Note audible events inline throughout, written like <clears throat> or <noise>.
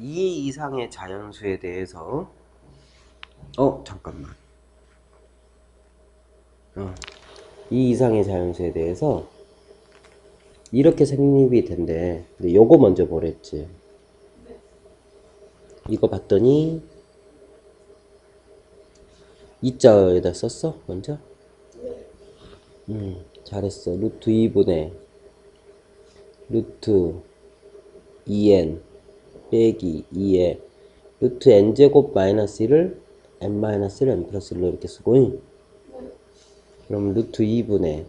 2 이상의 자연수에 대해서 어 잠깐만. 어, 2 이상의 자연수에 대해서 이렇게 생립이 된대. 근데 요거 먼저 보랬지. 이거 봤더니 이자에다 썼어? 먼저? 음 잘했어. 루트 2분의 루트 2n 빼기 2에 루트 n제곱 마이너스 1을 n 마이너스 1 n 플러스 1로 이렇게 쓰고. 그럼 루트 2분의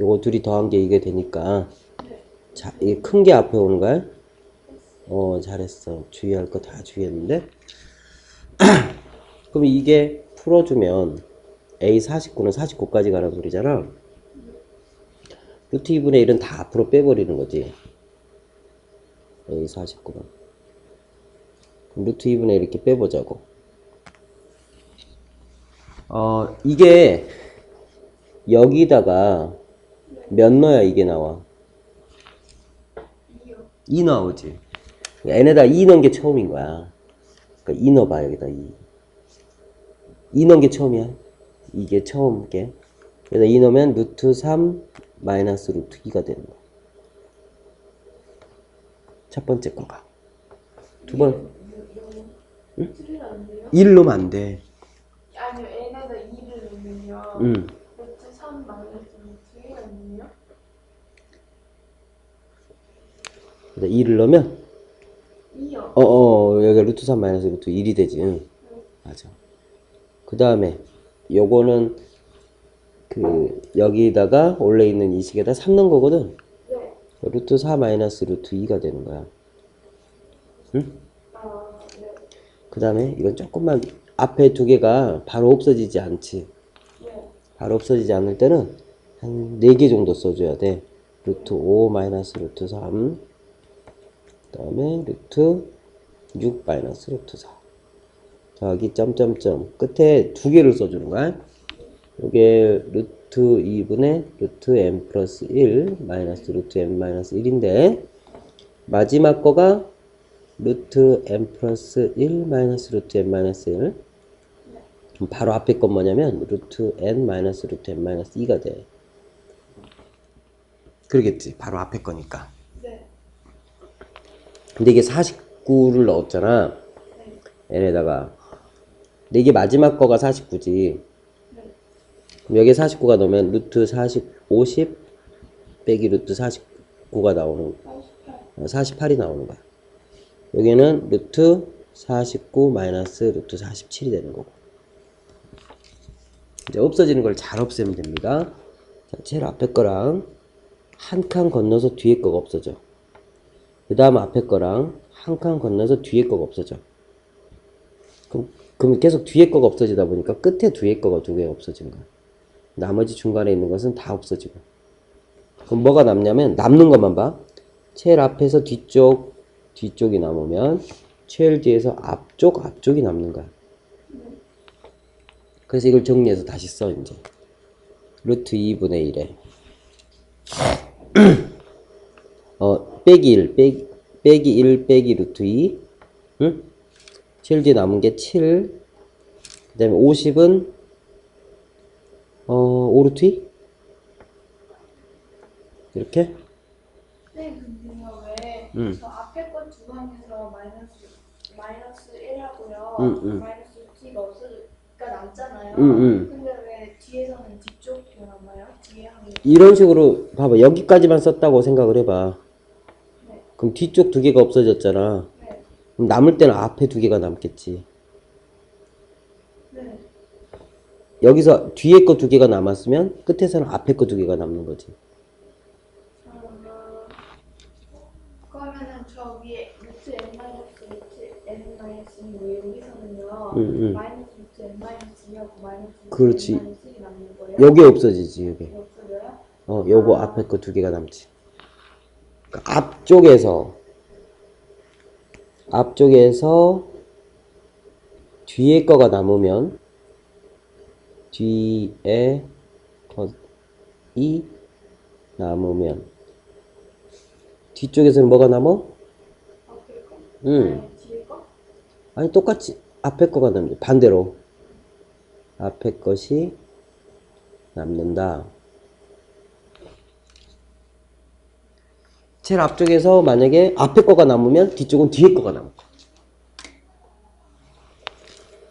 요거 둘이 더한 게 이게 되니까 자, 이 큰 게 앞에 오는 거야? 어 잘했어. 주의할 거 다 주의했는데? <clears throat> 그럼 이게 풀어주면 A 49는 49까지 가는 소리잖아. 루트 2분의 1은 다 앞으로 빼버리는 거지 49는 그럼 루트 2분의 1 이렇게 빼보자고. 어 이게 여기다가 몇 넣어야 이게 나와? 2 나오지. n에다 2 넣은 게 처음인 거야. 그러니까 2 넣어봐 여기다 2 2 넣은 게 처음이야? 이게 처음 게? 그래서 2 넣으면 루트 3 마이너스 루트 2가 되는 거야 첫 번째 거가 두번 틀리는데요? 1 넣으면 안 돼 아니요, n에다 2를 넣으면요. 응. 루트 3 마이너스 루트 1이 아니에요? 그래서 2를 넣으면 2요. 어 어 여기가 루트 3 마이너스 루트 1이 되지 응. 맞아 그 다음에 요거는 그 여기다가 원래 있는 이 식에다 3 넣은 거거든 네. 루트 4 마이너스 루트 2가 되는 거야 응? 아, 네. 그 다음에 이건 조금만 앞에 두 개가 바로 없어지지 않지 네. 바로 없어지지 않을 때는 한 4개 정도 써줘야 돼 루트 5 마이너스 루트 3 그 다음에 루트 6 마이너스 루트 4 더하기 점점점 끝에 두 개를 써주는 거야 요게 루트 2분의 루트 n 플러스 1 마이너스 루트 n 마이너스 1인데 마지막 거가 루트 n 플러스 1 마이너스 루트 n 마이너스 1 그럼 바로 앞에 건 뭐냐면 루트 n 마이너스 루트 n 마이너스 2가 돼. 그러겠지? 바로 앞에 거니까. 네. 근데 이게 49를 넣었잖아. N에다가. 근데 이게 마지막 거가 49지. 네. 그럼 여기에 49가 넣으면 루트 40, 50 빼기 루트 49가 나오는 88. 48 이 나오는 거야. 여기는 루트 49 마이너스 루트 47이 되는 거고. 이제 없어지는 걸 잘 없애면 됩니다. 자, 제일 앞에 거랑 한 칸 건너서 뒤에 거가 없어져. 그 다음 앞에 거랑 한 칸 건너서 뒤에 거가 없어져. 그럼, 그럼 계속 뒤에 거가 없어지다 보니까 끝에 뒤에 거가 두 개가 없어진 거야. 나머지 중간에 있는 것은 다 없어지고. 그럼 뭐가 남냐면 남는 것만 봐. 제일 앞에서 뒤쪽 뒤쪽이 남으면 제일 뒤에서 앞쪽 앞쪽이 남는 거야. 그래서 이걸 정리해서 다시 써 이제 루트 2분의 1에 <clears throat> 어 빼기 1 빼기, 빼기 1 빼기 루트 2 응? 제일 뒤에 남은 게 7. 그 다음에 50은 어5 루트 2 이렇게 네, 근데요, 왜? 응. 저 앞에 거두 방에서 마이너스, 마이너스 1하고요. 응, 응. 마이너스 2가 없으니까 남잖아요. 응, 응. 근데 왜 뒤에서는 뒤쪽이 남아요? 뒤에 한 개. 이런 식으로 봐봐 여기까지만 썼다고 생각을 해봐 네. 그럼 뒤쪽 두 개가 없어졌잖아 네. 그럼 남을 때는 앞에 두 개가 남겠지 네. 여기서 뒤에 거 두 개가 남았으면 끝에서는 앞에 거 두 개가 남는 거지 어, 그러면은 저 위에 루트 n 마이너스 루트 n 마이너스 왜 여기서는요 응, 응. 마이너스 루트 n 마이너스 2하고 마이너스 루트 그렇지. n 마이너스 1이 남는 거예요? 여기 없어지지 여기 없어져요? 어 요거 앞에 거 두 개가 남지 그러니까 앞쪽에서 앞쪽에서 뒤에 거가 남으면 뒤에 것이 남으면 뒤쪽에서는 뭐가 남어? 응. 아니, 똑같이 앞에 거가 남는 반대로 앞에 것이 남는다. 제일 앞쪽에서 만약에 앞에 거가 남으면 뒤쪽은 뒤에 거가 거야.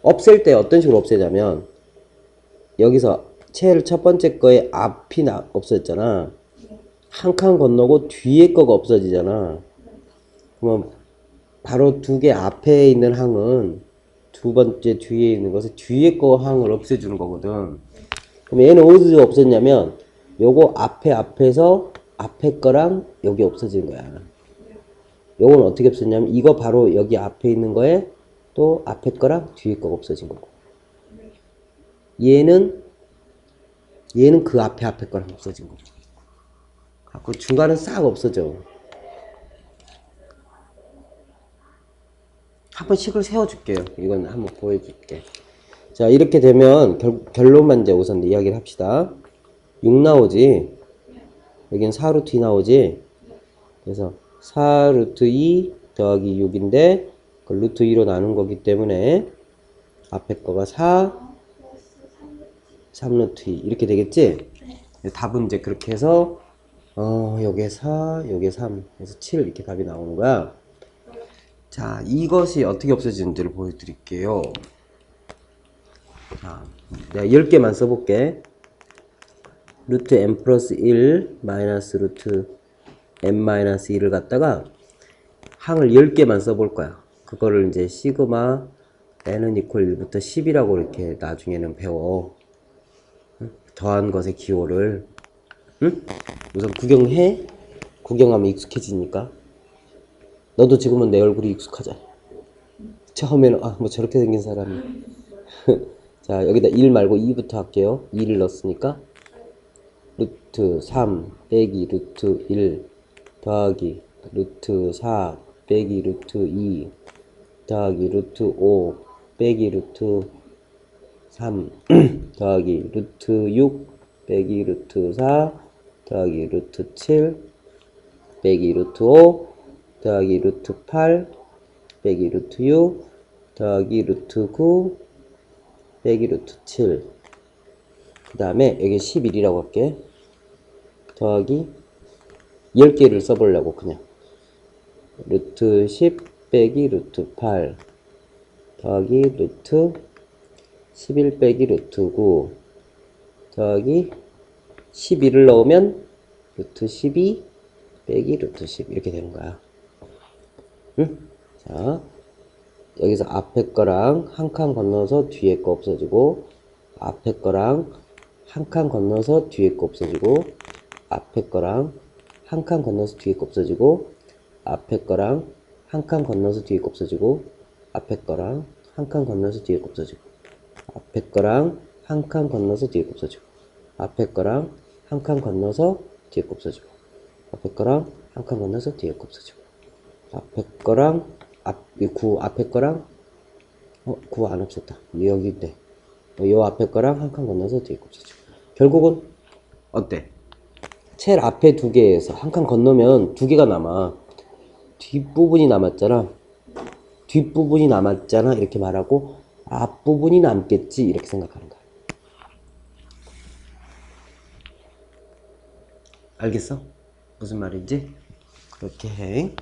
없앨 때 어떤 식으로 없애자면 여기서 제일 첫 번째 거의 앞이 나, 없어졌잖아. 한 칸 건너고 뒤에 거가 없어지잖아. 그러면 바로 두 개 앞에 있는 항은 두 번째 뒤에 있는 것을 뒤에 거 항을 없애주는 거거든. 그럼 얘는 어디서 없었냐면 요거 앞에 앞에서 앞에 거랑 여기 없어진 거야. 요건 어떻게 없었냐면 이거 바로 여기 앞에 있는 거에 또 앞에 거랑 뒤에 거가 없어진 거고. 얘는 얘는 그 앞에 앞에 거랑 없어진 거고. 그 중간은 싹 없어져. 한번 식을 세워줄게요. 이건 한번 보여줄게. 자, 이렇게 되면 결, 결론만 이제 우선 이야기를 합시다. 6 나오지? 여긴 4루트 2 나오지? 그래서 4 루트 2 더하기 6인데, 그 루트 2로 나눈 거기 때문에, 앞에 거가 4, 3루트 2. 이렇게 되겠지? 답은 이제 그렇게 해서, 어, 요게 4, 요게 3. 그래서 7 이렇게 답이 나오는 거야. 자, 이것이 어떻게 없어지는지를 보여드릴게요. 자, 내가 10개만 써볼게. 루트 n 플러스 1 마이너스 루트 n 마이너스 1을 갖다가 항을 10개만 써볼 거야. 그거를 이제 시그마 n은 이퀄 1부터 10이라고 이렇게 나중에는 배워. 응? 더한 것의 기호를. 응? 우선 구경해. 구경하면 익숙해지니까. 너도 지금은 내 얼굴이 익숙하잖아. 처음에는 아 뭐 저렇게 생긴 사람이. <laughs> 자 여기다 1 말고 2부터 할게요. 2를 넣었으니까 루트 3 빼기 루트 1 더하기 루트 4 빼기 루트 2 더하기 루트 5 빼기 루트 3 <clears throat> 더하기 루트 6 빼기 루트 4 더하기 루트 7 빼기 루트 5 더하기 루트 8 빼기 루트 6 더하기 루트 9 빼기 루트 7그 다음에 여기 11이라고 할게. 더하기 10개를 써보려고 그냥. 루트 10 빼기 루트 8 더하기 루트 11 빼기 루트 9 더하기 12를 넣으면 루트 12 빼기 루트 10 이렇게 되는 거야. 응? 자 여기서 앞에 거랑 한 칸 건너서 뒤에 거 없어지고 앞에 거랑 한 칸 건너서 뒤에 거 없어지고 앞에 거랑 한 칸 건너서 뒤에 거 없어지고 앞에 거랑 한 칸 건너서 뒤에 거 없어지고 앞에 거랑 한 칸 건너서 뒤에 거 없어지고 앞에 거랑 한 칸 건너서 뒤에 거 없어지고 앞에 거랑 한 칸 건너서 뒤에 거 없어지고 앞에 거랑 한 칸 건너서 뒤에 거 없어지고 앞에 거랑 앞, 이구 앞에 거랑 어, 구안 없었다. 여기인데. 어, 요 앞에 거랑 한 칸 건너서 뒤에 거 없어지고. 결국은 어때? 제일 앞에 두 개에서 한 칸 건너면 두 개가 남아. 뒷부분이 남았잖아. 뒷부분이 남았잖아. 이렇게 말하고 앞부분이 남겠지. 이렇게 생각하는 거야. 알겠어? 무슨 말인지? 그렇게 해.